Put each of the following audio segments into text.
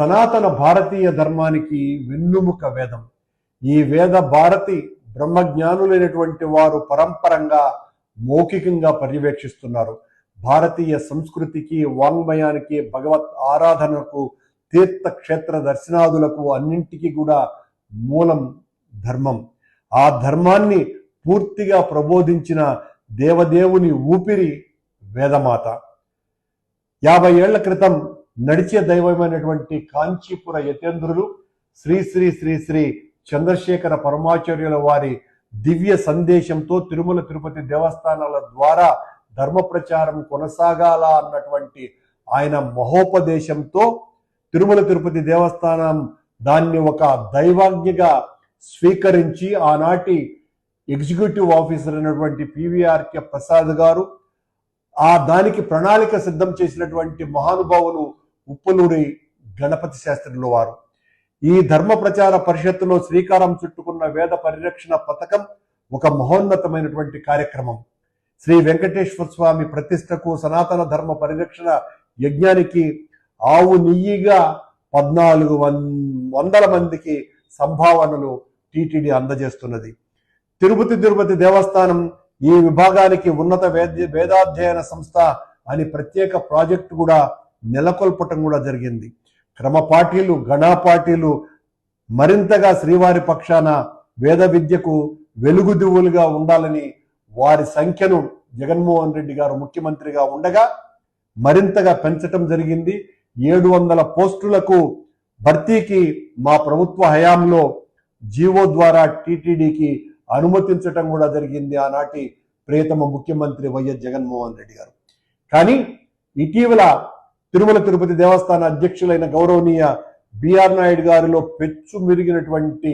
సనాతన భారతీయ ధర్మానికి వెన్నుముక వేదం. ఈ వేద భారతి బ్రహ్మజ్ఞానులైనటువంటి వారు పరంపరంగా మౌఖికంగా పర్యవేక్షిస్తున్నారు. భారతీయ సంస్కృతికి వాంగ్మయానికి భగవత్ ఆరాధనకు తీర్థక్షేత్ర దర్శనాదులకు అన్నింటికీ కూడా మూలం ధర్మం. ఆ ధర్మాన్ని పూర్తిగా ప్రబోధించిన దేవదేవుని ఊపిరి వేదమాత. యాభై ఏళ్ళ క్రితం నడిచే దైవమైనటువంటి కాంచీపుర యతేంద్రులు శ్రీ శ్రీ శ్రీ శ్రీ చంద్రశేఖర పరమాచార్యుల వారి దివ్య సందేశంతో తిరుమల తిరుపతి దేవస్థానాల ద్వారా ధర్మ ప్రచారం కొనసాగాల అన్నటువంటి ఆయన మహోపదేశంతో తిరుమల తిరుపతి దేవస్థానం దాన్ని ఒక దైవాజ్ఞగా స్వీకరించి ఆనాటి ఎగ్జిక్యూటివ్ ఆఫీసర్ అయినటువంటి P V R K Prasad garu ఆ దానికి ప్రణాళిక సిద్ధం చేసినటువంటి మహానుభావులు ఉప్పులూరి గణపతి శాస్త్రుల వారు. ఈ ధర్మ ప్రచార పరిషత్తులో శ్రీకారం చుట్టుకున్న వేద పరిరక్షణ పథకం ఒక మహోన్నతమైనటువంటి కార్యక్రమం. శ్రీ వెంకటేశ్వర స్వామి ప్రతిష్టకు సనాతన ధర్మ పరిరక్షణ యజ్ఞానికి ఆవు నెయ్యిగా పద్నాలుగు వన్ వందల మందికి సంభావనలు టీటీడీ అందజేస్తున్నది. తిరుపతి తిరుపతి దేవస్థానం ఈ విభాగానికి ఉన్నత వేద వేదాధ్యయన సంస్థ అని ప్రత్యేక ప్రాజెక్టు కూడా నెలకొల్పటం కూడా జరిగింది. క్రమ పార్టీలు గణా పార్టీలు మరింతగా శ్రీవారి పక్షాన వేద విద్యకు వెలుగుదివ్వులుగా ఉండాలని వారి సంఖ్యను జగన్మోహన్ రెడ్డి గారు ముఖ్యమంత్రిగా ఉండగా మరింతగా పెంచటం జరిగింది. ఏడు వందల పోస్టులకు భర్తీకి మా ప్రభుత్వ హయాంలో జీవో ద్వారా టీటీడీకి అనుమతించటం కూడా జరిగింది ఆనాటి ప్రియతమ ముఖ్యమంత్రి వైఎస్ జగన్మోహన్ రెడ్డి గారు. కానీ ఇటీవల తిరుమల తిరుపతి దేవస్థాన అధ్యక్షులైన గౌరవనీయ బిఆర్ నాయుడు గారిలో పెచ్చు మిరిగినటువంటి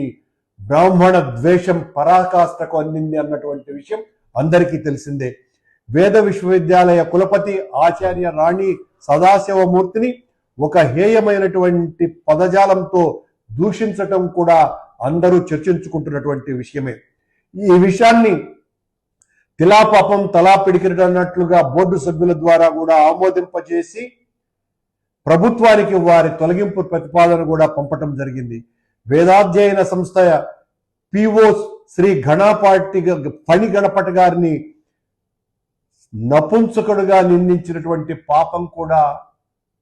బ్రాహ్మణ ద్వేషం పరాకాష్ఠకు అందింది అన్నటువంటి విషయం అందరికీ తెలిసిందే. వేద విశ్వవిద్యాలయ కులపతి ఆచార్య రాణి సదాశివమూర్తిని ఒక హేయమైనటువంటి పదజాలంతో దూషించటం కూడా అందరూ చర్చించుకుంటున్నటువంటి విషయమే. ఈ విషయాన్ని తిలాపాపం తలా పిడికిరట అన్నట్లుగా బోర్డు సభ్యుల ద్వారా కూడా ఆమోదింపజేసి ప్రభుత్వానికి వారి తొలగింపు ప్రతిపాదన కూడా పంపటం జరిగింది. వేదాధ్యయన సంస్థ పిఓ శ్రీ గణపాటి పని గణపటి గారిని నపుంసకుడుగా నిందించినటువంటి పాపం కూడా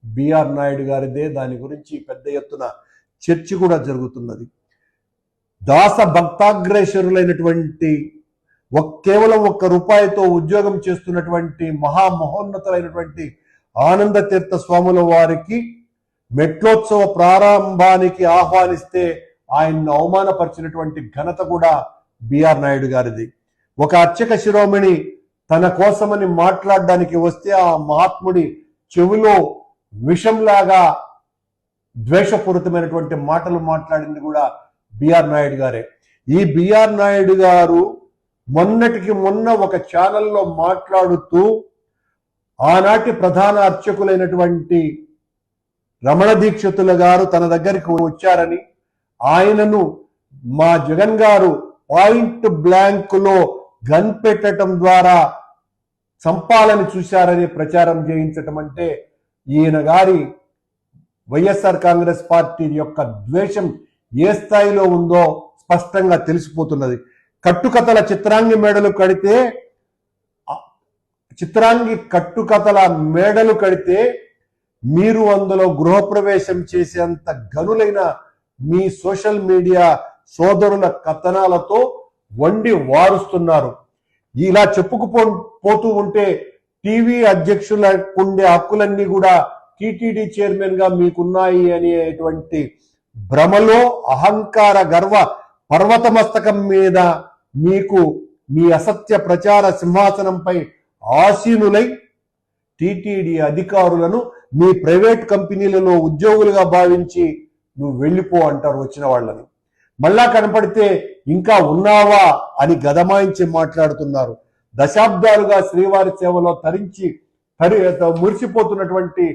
బిఆర్ నాయుడు గారిదే. దాని గురించి పెద్ద ఎత్తున చర్చ కూడా జరుగుతున్నది. దాస భక్తాగ్రేసరులైనటువంటి కేవలం ఒక్క రూపాయితో ఉద్యోగం చేస్తున్నటువంటి మహామహోన్నతులైనటువంటి ఆనంద తీర్థ స్వాముల వారికి మెట్లోత్సవ ప్రారంభానికి ఆహ్వానిస్తే ఆయన్ను అవమానపరిచినటువంటి ఘనత కూడా బిఆర్ నాయుడు గారిది. ఒక అర్చక శిరోమణి తన కోసమని మాట్లాడడానికి వస్తే ఆ మహాత్ముడి చెవిలో విషంలాగా ద్వేషపూరితమైనటువంటి మాటలు మాట్లాడింది కూడా బిఆర్ నాయుడు గారే. ఈ బిఆర్ నాయుడు గారు మొన్నటికి మొన్న ఒక ఛానల్లో మాట్లాడుతూ ఆనాటి ప్రధాన అర్చకులైనటువంటి రమణ దీక్షితుల గారు తన దగ్గరికి వచ్చారని ఆయనను మా జగన్ గారు పాయింట్ బ్లాంక్లో గన్ పెట్టడం ద్వారా చంపాలని చూశారని ప్రచారం చేయించటం అంటే ఈయన గారి వైఎస్ఆర్ కాంగ్రెస్ పార్టీ యొక్క ద్వేషం ఏ స్థాయిలో ఉందో స్పష్టంగా తెలిసిపోతున్నది. కట్టుకథల చిత్రాంగి మేడలు కడితే చిత్రాంగి కట్టుకథల మేడలు కడితే మీరు అందులో గృహప్రవేశం చేసేంత గనులైన మీ సోషల్ మీడియా సోదరుల కథనాలతో వండి వారుస్తున్నారు. ఇలా చెప్పుకుపో పోతూ ఉంటే టీవీ అధ్యక్షులకు ఉండే హక్కులన్నీ కూడా టీటీడీ చైర్మన్గా మీకున్నాయి అనేటువంటి భ్రమలో అహంకార గర్వ పర్వతమస్తకం మీద మీకు మీ అసత్య ప్రచార సింహాసనంపై ఆసీనులై టీటీడీ అధికారులను మీ ప్రైవేట్ కంపెనీలలో ఉద్యోగులుగా భావించి నువ్వు వెళ్ళిపో అంటారు వచ్చిన వాళ్ళని. మళ్ళా కనపడితే ఇంకా ఉన్నావా అని గదమాయించి మాట్లాడుతున్నారు. దశాబ్దాలుగా శ్రీవారి సేవలో తరించి తరి మురిసిపోతున్నటువంటి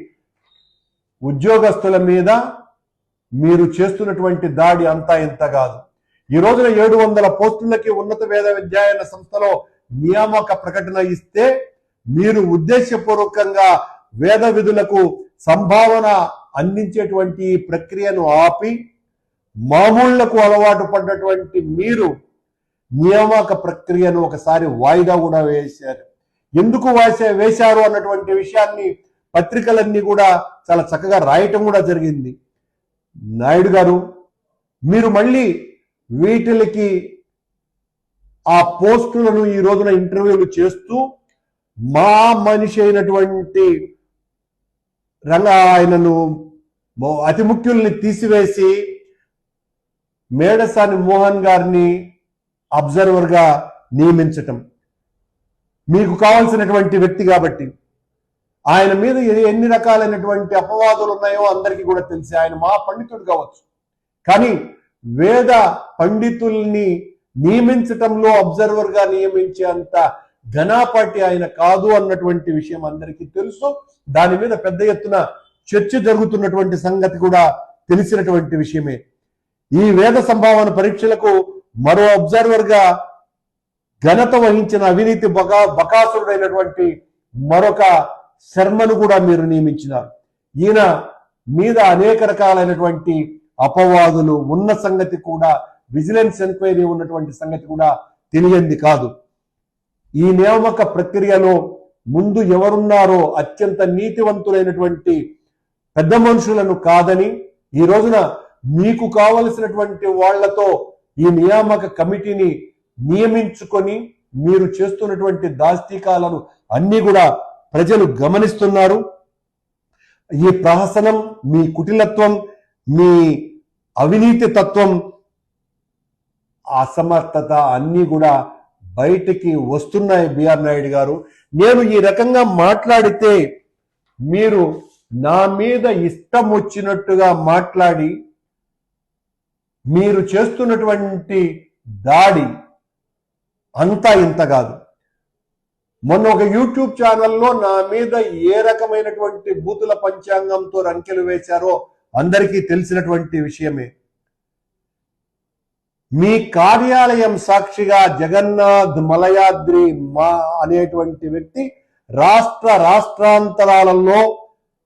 ఉద్యోగస్తుల మీద మీరు చేస్తున్నటువంటి దాడి అంతా ఇంత కాదు. ఈ రోజున ఏడు వందల పోస్టులకి ఉన్నత వేద విద్యాయన సంస్థలో నియామక ప్రకటన ఇస్తే మీరు ఉద్దేశపూర్వకంగా వేద విధులకు సంభావన అందించేటువంటి ప్రక్రియను ఆపి మామూళ్ళకు అలవాటు పడ్డటువంటి మీరు నియామక ప్రక్రియను ఒకసారి వాయిదా కూడా వేశారు. ఎందుకు వేసే వేశారు అన్నటువంటి విషయాన్ని పత్రికలన్నీ కూడా చాలా చక్కగా రాయటం కూడా జరిగింది. నాయుడు గారు మీరు మళ్ళీ వీటికి ఆ పోస్టులను ఈ రోజున ఇంటర్వ్యూలు చేస్తూ మా మనిషి అయినటువంటి రంగ ఆయనను అతి ముఖ్యుల్ని తీసివేసి మేడసాని మోహన్ గారిని అబ్జర్వర్గా నియమించటం. మీకు కావాల్సినటువంటి వ్యక్తి కాబట్టి. ఆయన మీద ఎన్ని రకాలైనటువంటి అపవాదులు ఉన్నాయో అందరికీ కూడా తెలిసి ఆయన మా పండితుడు కావచ్చు. కానీ వేద పండితుల్ని నియమించటంలో అబ్జర్వర్గా నియమించేంత ఘనాపాటి ఆయన కాదు అన్నటువంటి విషయం అందరికీ తెలుసు. దాని మీద పెద్ద ఎత్తున చర్చ జరుగుతున్నటువంటి సంగతి కూడా తెలిసినటువంటి విషయమే. ఈ వేద సంభావన పరీక్షలకు మరో అబ్జర్వర్గా ఘనత వహించిన అవినీతి బకా బకాసురుడైనటువంటి మరొక శర్మను కూడా మీరు నియమించినారు. ఈయన మీద అనేక రకాలైనటువంటి అపవాదులు ఉన్న సంగతి కూడా విజిలెన్స్ ఎంక్వైరీ ఉన్నటువంటి సంగతి కూడా తెలియంది కాదు. ఈ నియామక ప్రక్రియలో ముందు ఎవరున్నారో అత్యంత నీతివంతులైనటువంటి పెద్ద మనుషులను కాదని ఈ రోజున మీకు కావలసినటువంటి వాళ్ళతో ఈ నియామక కమిటీని నియమించుకొని మీరు చేస్తున్నటువంటి దాష్టికాలను అన్ని కూడా ప్రజలు గమనిస్తున్నారు. ఈ ప్రహసనం మీ కుటిలత్వం మీ అవినీతి తత్వం అసమర్థత అన్నీ కూడా బయటికి వస్తున్నాయి బిఆర్ నాయుడు గారు. నేను ఈ రకంగా మాట్లాడితే మీరు నా మీద ఇష్టం వచ్చినట్టుగా మాట్లాడి మీరు చేస్తున్నటువంటి దాడి అంతా ఇంత కాదు. మొన్న ఒక యూట్యూబ్ ఛానల్లో నా మీద ఏ రకమైనటువంటి బూతుల పంచాంగంతో రంకెలు వేశారో అందరికీ తెలిసినటువంటి విషయమే. మీ కార్యాలయం సాక్షిగా జగన్నాథ్ మలయాద్రి మా అనేటువంటి వ్యక్తి రాష్ట్ర రాష్ట్రాంతరాలలో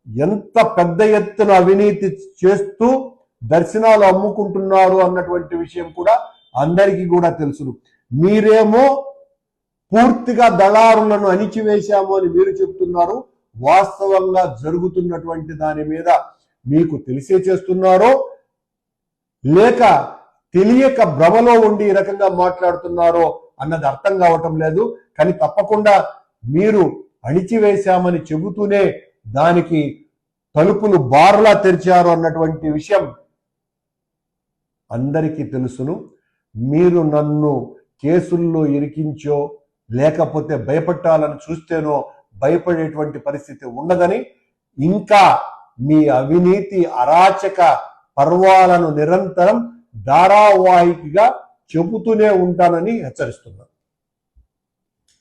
ఎంత పెద్ద ఎత్తున అవినీతి చేస్తూ దర్శనాలు అమ్ముకుంటున్నారు అన్నటువంటి విషయం కూడా అందరికీ కూడా తెలుసును. మీరేమో పూర్తిగా దళారులను అణిచివేశాము అని మీరు చెప్తున్నారు. వాస్తవంగా జరుగుతున్నటువంటి దాని మీద మీకు తెలిసే చేస్తున్నారో లేక తెలియక భ్రమలో ఉండి ఈ రకంగా మాట్లాడుతున్నారో అన్నది అర్థం కావటం లేదు. కానీ తప్పకుండా మీరు అణిచివేశామని చెబుతూనే దానికి తలుపులు బార్లా తెరిచారు అన్నటువంటి విషయం అందరికీ తెలుసును. మీరు నన్ను కేసుల్లో ఇరికించో లేకపోతే భయపెట్టాలని చూస్తేనో భయపడేటువంటి పరిస్థితి ఉండదని ఇంకా మీ అవినీతి అరాచక పర్వాలను నిరంతరం ధారావాహికగా చెబుతూనే ఉంటానని హెచ్చరిస్తున్నారు